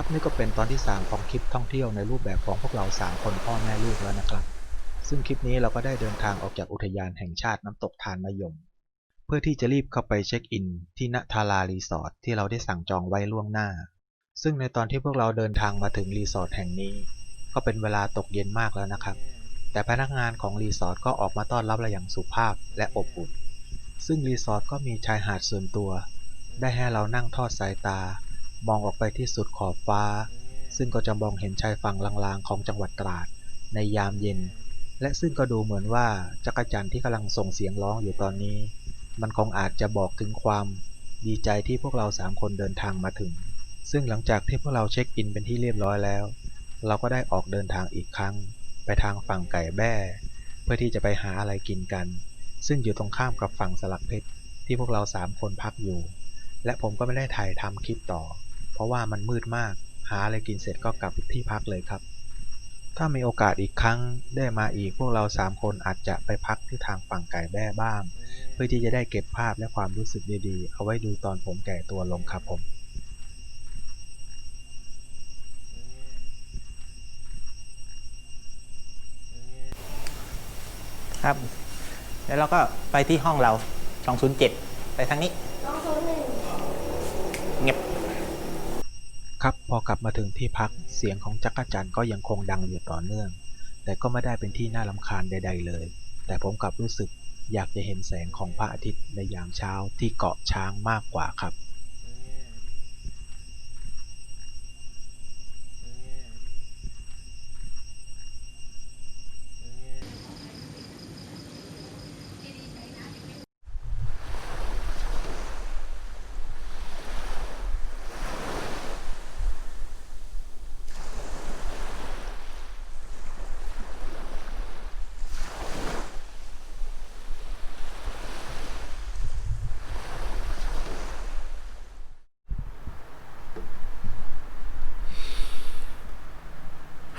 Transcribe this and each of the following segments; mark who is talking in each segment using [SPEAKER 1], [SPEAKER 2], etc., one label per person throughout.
[SPEAKER 1] ครับนี่ก็เป็นตอนที่ 3 ของคลิปท่องเที่ยวในรูปแบบของพวกเรา 3 คนพ่อแม่ลูกแล้วนะครับ ซึ่งคลิปนี้เราก็ได้เดินทางออกจากอุทยานแห่งชาติน้ำตกทานมะยม เพื่อที่จะรีบเข้าไปเช็คอิน ที่ณทารารีสอร์ทที่เราได้สั่งจองไว้ล่วงหน้า ซึ่งในตอนที่พวกเราเดินทางมาถึงรีสอร์ทแห่งนี้ ก็เป็นเวลาตกเย็นมากแล้วนะครับ แต่พนักงานของรีสอร์ทก็ออกมาต้อนรับเราอย่างสุภาพและอบอุ่น ซึ่งรีสอร์ทก็มีชายหาดส่วนตัว ได้ให้เรานั่งทอดสายตา มองออกไปที่สุดขอบฟ้า ซึ่งก็จะมองเห็นชายฝั่งลางๆของจังหวัดตราด ในยามเย็น และซึ่งก็ดูเหมือนว่าจักรจันทร์ที่กำลังส่งเสียงร้องอยู่ตอนนี้ มันคงอาจจะบอกถึงความดีใจที่พวกเราสามคนเดินทางมาถึง ซึ่งหลังจากที่พวกเราเช็คอินเป็นที่เรียบร้อยแล้ว เราก็ได้ออกเดินทางอีกครั้ง ไปทางฝั่งไก่แบ้เพื่อที่จะไปหาอะไรกินกัน ซึ่งอยู่ตรงข้ามกับฝั่งสลักเพชรที่พวกเราสามคนพักอยู่ และผมก็ไม่ได้ถ่ายทำคลิปต่อ เพราะว่ามันมืดมาก หาอะไรกินเสร็จก็กลับที่พักเลยครับ ถ้ามีโอกาสอีกครั้งได้มาอีกพวกเราสามคนอาจจะไปพักที่ทางฝั่งไก่แบ้บ้าง เพื่อที่จะได้เก็บภาพและความรู้สึกดีๆ เอาไว้ดูตอนผมแก่ตัวลงครับผม
[SPEAKER 2] ครับ แล้วเราก็ไปที่ห้องเรา 207 ไปทางนี้เงียบ
[SPEAKER 1] ครับพอกลับมาถึงที่พักเสียงของจักรจันทร์ก็ยังคงดังอยู่ต่อเนื่อง แต่ก็ไม่ได้เป็นที่น่าลำคาญใด ๆ เลย แต่ผมกลับรู้สึกอยากจะเห็นแสงของพระอาทิตย์ในยามเช้าที่เกาะช้างมากกว่าครับ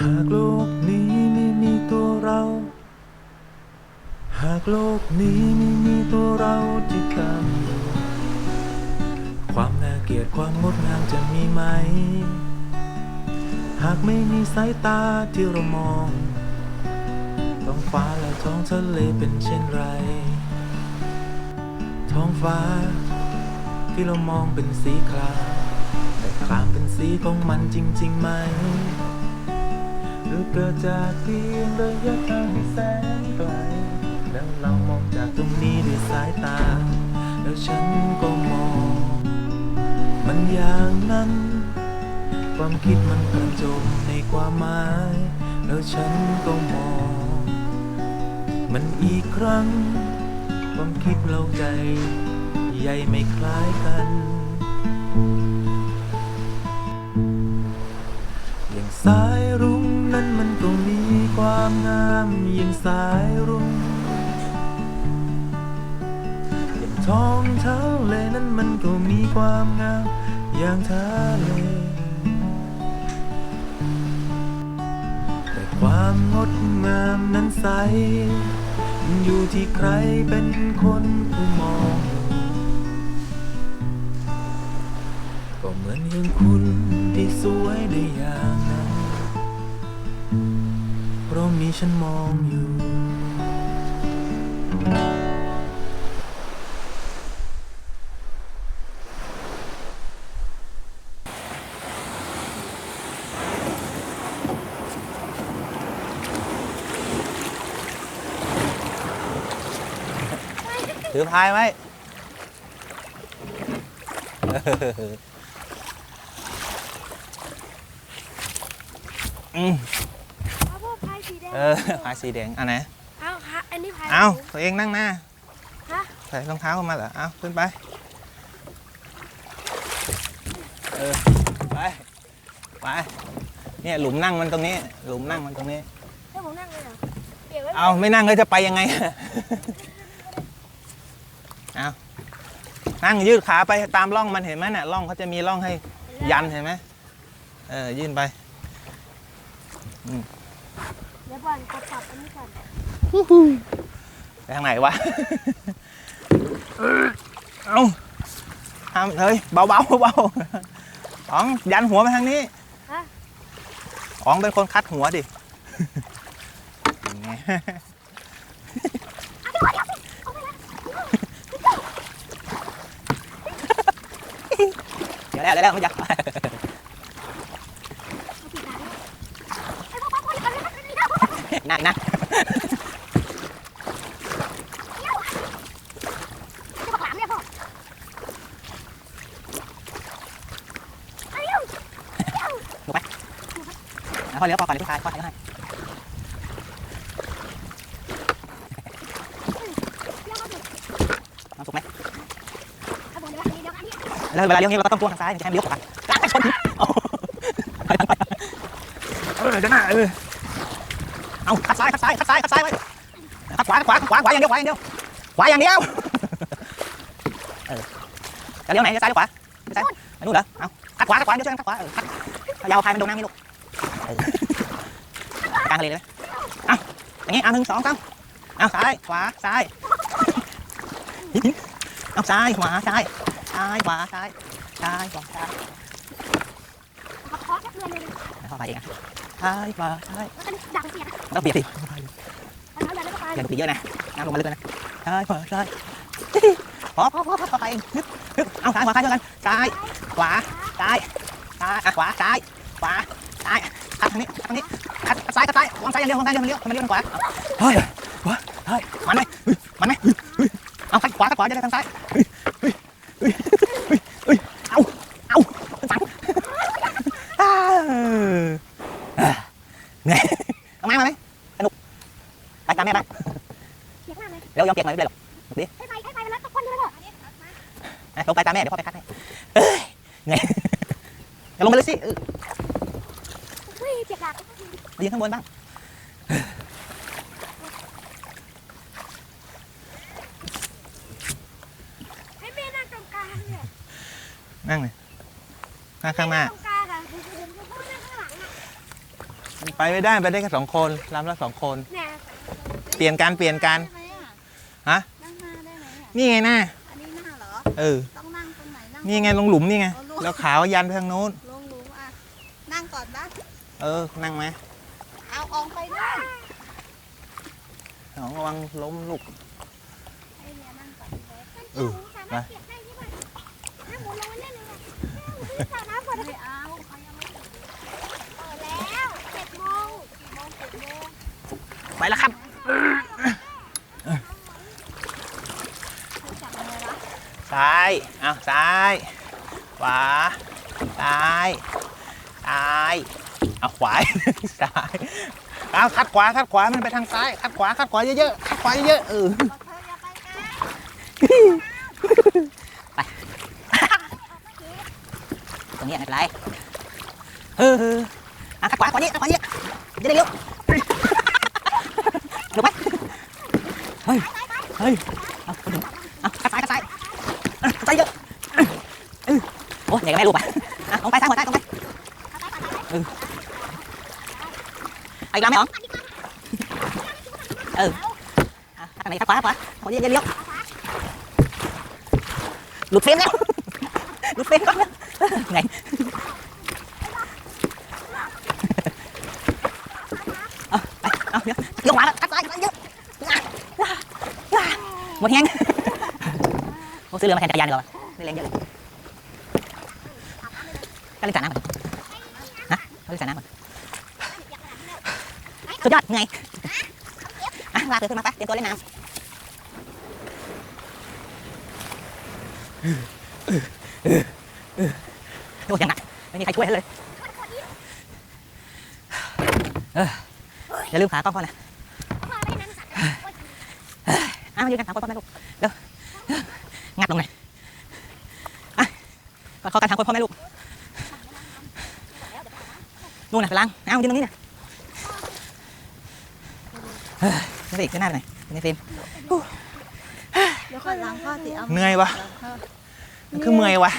[SPEAKER 3] หากโลกนี้ไม่มีตัวเรา หากโลกนี้ไม่มีตัวเราที่ตามความน่าเกลียดความงดงามจะมีไหม หากไม่มีสายตาที่เรามองท้องฟ้าและท้องทะเลเป็นเช่นไร ท้องฟ้าที่เรามองเป็นสีครามแต่ครามเป็นสีของมันจริงๆไหม อเกิดจากเพียงระยะทางที่แสนไกล แล้วเรามองจากตรงนี้ด้วยสายตา แล้วฉันก็มอง มันอย่างนั้น ความคิดมันกระจมในความหมาย แล้วฉันก็มอง มันอีกครั้ง ความคิดเราใจ ใหญ่ไม่คล้ายกันอย่างสายรุ้ นั้นมันก็มีความงามอย่งสายรุ้งอย่างท้องทะเลนั้นมันก็มีความงามอย่างทะเลแต่ความงดงามนั้นใสมันอยู่ที่ใครเป็นคนผู้มอง ก็เหมือนอย่างคุณที่สวยได้อย่างนั้น มีฉันมองอยู่
[SPEAKER 2] ถือพายไว้อืม
[SPEAKER 4] พวกพายสีแดง
[SPEAKER 2] เออพายสีแดงอันไหน
[SPEAKER 4] เอาค่ะอันนี้พาย
[SPEAKER 2] เอาตัวเองนั่งหน้า
[SPEAKER 4] ฮะ
[SPEAKER 2] ใส่รองเท้าเข้ามาเหรอเอาขึ้นไปเออไปไปเนี่ยหลุมนั่งมันตรงนี้ หลุมนั่งมันตรงนี้
[SPEAKER 4] ให้ผมนั่งเลยเหรอเก็บไว้
[SPEAKER 2] เอาไม่นั่งก็จะไปยังไง เอานั่งยืดขาไปตามร่องมันเห็นไหมเนี่ยร่องเขาจะมีร่องให้ยันเห็นไหมเออยื่นไป
[SPEAKER 4] เดี๋ยวก่อนกดปรับอันนี้ก่อน
[SPEAKER 2] ไปทางไหนวะ เอาทำเฮ้ยเบาๆเบาๆอ๋องยันหัวไปทางนี้
[SPEAKER 4] ฮะ
[SPEAKER 2] อ๋องเป็นคนคัดหัวดิเป็นไงเดี๋ยวแล้วเดี๋ยวแล้วไม่อยากนั่งนั่ง
[SPEAKER 4] จะบอกหลามเนี่ยพ่อเอาเร็ว
[SPEAKER 2] แล้วพ อเลี้ยวพอก่อนเดี๋ยวผู้ชายพ่อถ่ายให้
[SPEAKER 4] เร็วเอาสิ
[SPEAKER 2] น้ำสุกไหมแล้วเวลาเลี้ยวนี้เราก็ต้องจ้วงทางซ้ายไม่ให้มันเลี้ยวขวาลากไปชนไปทางไปเออเดี๋ยวหน้าเออเอาขัดซ้ายขัดซ้ายขัดซ้ายขัดซ้ายไว้ขัดขวาขัดขวาขัดขวาขวาอย่างเดียวขวาอย่างเดียวขวาอย่างเดียวเออจะเลี้ยวไหนจะซ้ายหรือขวาจะซ้ายไปนู่นเหรอเอาขัดขวาขัดขวาเดี๋ยวช่วยกันขัดขวาเออขัดยาวพายมันโดนน้ำนี่ลูก กลางทะเลเลยไหมเอาอย่างงี้เอาหนึ่งสองสามเอาซ้ายขวาซ้ายเอาซ้ายขวาซ้ายซ้ายขวาซ้ายซ้ายขวาซ้าย
[SPEAKER 4] ขอขอแค่เพื่อนเลย
[SPEAKER 2] แล้วเข้าไปเองอะซ้ายขวาซ้าย
[SPEAKER 4] แล้วก็ดังเสียง
[SPEAKER 2] แล้วเบียดสิ
[SPEAKER 4] เอาน้ำแล้วก็ไป
[SPEAKER 2] อย่าดูดเยอะนะน้ำลงมาลึกเลยนะซ้ายขวาซ้ายพอพอพอพอเข้าไปเองนึกนึกเอาซ้ายขวาซ้ายเท่ากันซ้ายขวาซ้ายซ้ายอะขวาซ้ายขวาซ้าย ขัดทางนี้ขัดทางนี้ขัดซ้ายขัดซ้ายวางซ้ายอย่างเดียววางซ้ายอย่างเดียวทำไมเลี้ยวทางขวาเฮ้ยขวาเฮ้ยมันไหมเฮ้ยมันไหมเฮ้ยเฮ้ยเอาซ้ายขวาซ้ายขวาจะได้ทางซ้ายเฮ้ยเฮ้ยเฮ้ยเฮ้ยเฮ้ยเอาเอาฝังอ้าวอะเหนื่อยเอาไม้มาไหมสนุกไปตามแม่ไป
[SPEAKER 4] เสียงมากเลย
[SPEAKER 2] เร็วยอมเปียกหน่อยไม่เป็นไรหรอก
[SPEAKER 4] ให้ไปให้ไปแล้วตะก้นเลยเหรอ
[SPEAKER 2] อะลงไปตามแม่เดี๋ยวพ่อไปคัดให้เอ้ยเหนื่อยอย่าลงไปเลยสิ เออ
[SPEAKER 4] เฮ้ยเจ็บหลัง
[SPEAKER 2] มายืนข้างบนบ้าง
[SPEAKER 4] ให้แม่นั่งตรงกลางเนี่ย
[SPEAKER 2] นั่งเลยนั่งข้างหน้า
[SPEAKER 4] ตรงกลางอะผมผมจะพูดนั่งข้างหลังอะ
[SPEAKER 2] ไปไม่ได้ไปได้แค่สองคนลำละสองคน
[SPEAKER 4] เนี่ย
[SPEAKER 2] เปลี่ยนกันเปลี่ยนกัน
[SPEAKER 5] ได้ไหมอะ
[SPEAKER 2] ฮะ
[SPEAKER 5] นั่งหน้าได้ไหมอะ
[SPEAKER 2] นี่ไงหน้า
[SPEAKER 5] อันนี้หน้าเหรอ
[SPEAKER 2] เออ
[SPEAKER 5] ต้องนั่งตรงไหนนั่ง
[SPEAKER 2] นี่ไงลงหลุมนี่ไง
[SPEAKER 5] เอาลูก
[SPEAKER 2] แล้วขาวยันไปทางโน้น
[SPEAKER 5] ลงหลุมอะ นั่งก่อนนะ
[SPEAKER 2] เออ นั่งไหม
[SPEAKER 5] เอาออกไปด้วย
[SPEAKER 2] น้องระวังล้มลุก
[SPEAKER 5] เอ
[SPEAKER 2] อ
[SPEAKER 4] มาไปเล่นเลยว่ะสระน้ำก่อน
[SPEAKER 5] ไม่เอไป
[SPEAKER 4] แล้วเจ็ดโม
[SPEAKER 5] กี่โมเจ็ดโม
[SPEAKER 2] ไปแล้วครับ
[SPEAKER 5] เขาจับอะไรวะ
[SPEAKER 2] ซ้ายเอาซ้าย ขวา ซ้าย ซ้าย เอาขวาซ้ายเอาคัดขวาคัดขวามันไปทางซ้ายคัดขวาคัดขวาเยอะๆคัดขวาเยอะๆเออ
[SPEAKER 5] เธออย่าไป
[SPEAKER 2] ตรงนี้ไม่เป็นไรเอออะขวาขวานี้ขัดขวานี้จะได้เร็วลงไปเฮ้ยเฮ้ยเอาเอาขัดซ้ายขัดซ้ายอะซ้ายเยอะโอ้ยเหนื่อยกับแม่ลูกไปอะลงไปซ้ายหัวซ้ายลงไปเออไปอีกลำไหมอ๋องเอออะขัดทางไหนขัดขวาขัดขวาขวาเยอะๆเลี้ยวหลุดเฟรงไป เอาเดี๋ยวเดี๋ยวขวาแล้วทักซ้ายเยอะหมดแฮงโอ้ซื้อเรือมาแข่งจักรย สุดยอดเหนื่อยอะลากเรือขึ้นมาไปเตรียมตัวเล่นน้ำโอ้ยยังหนักไม่มีใครช่วยเลยเอออย่าลืมขากล้องพ่อนะ
[SPEAKER 4] พอได้นั้นสระ
[SPEAKER 2] อาวมายืนกันสามคนพ่อแม่ลูกเร็วงัดลงหน่อยอะกอดคอกันสามคนพ่อแม่ลูกนู่นน่ะไปล้างอ้าวยืนตรงนี้เนี่ย เฮ้ยนี่สิขึ้นหน้าไปหนนี่ฟิล์ม
[SPEAKER 5] เดี๋ยวค่อยล้างผ้าสิเอา
[SPEAKER 2] เหนื่อยวะมันคือเมื่อยวะ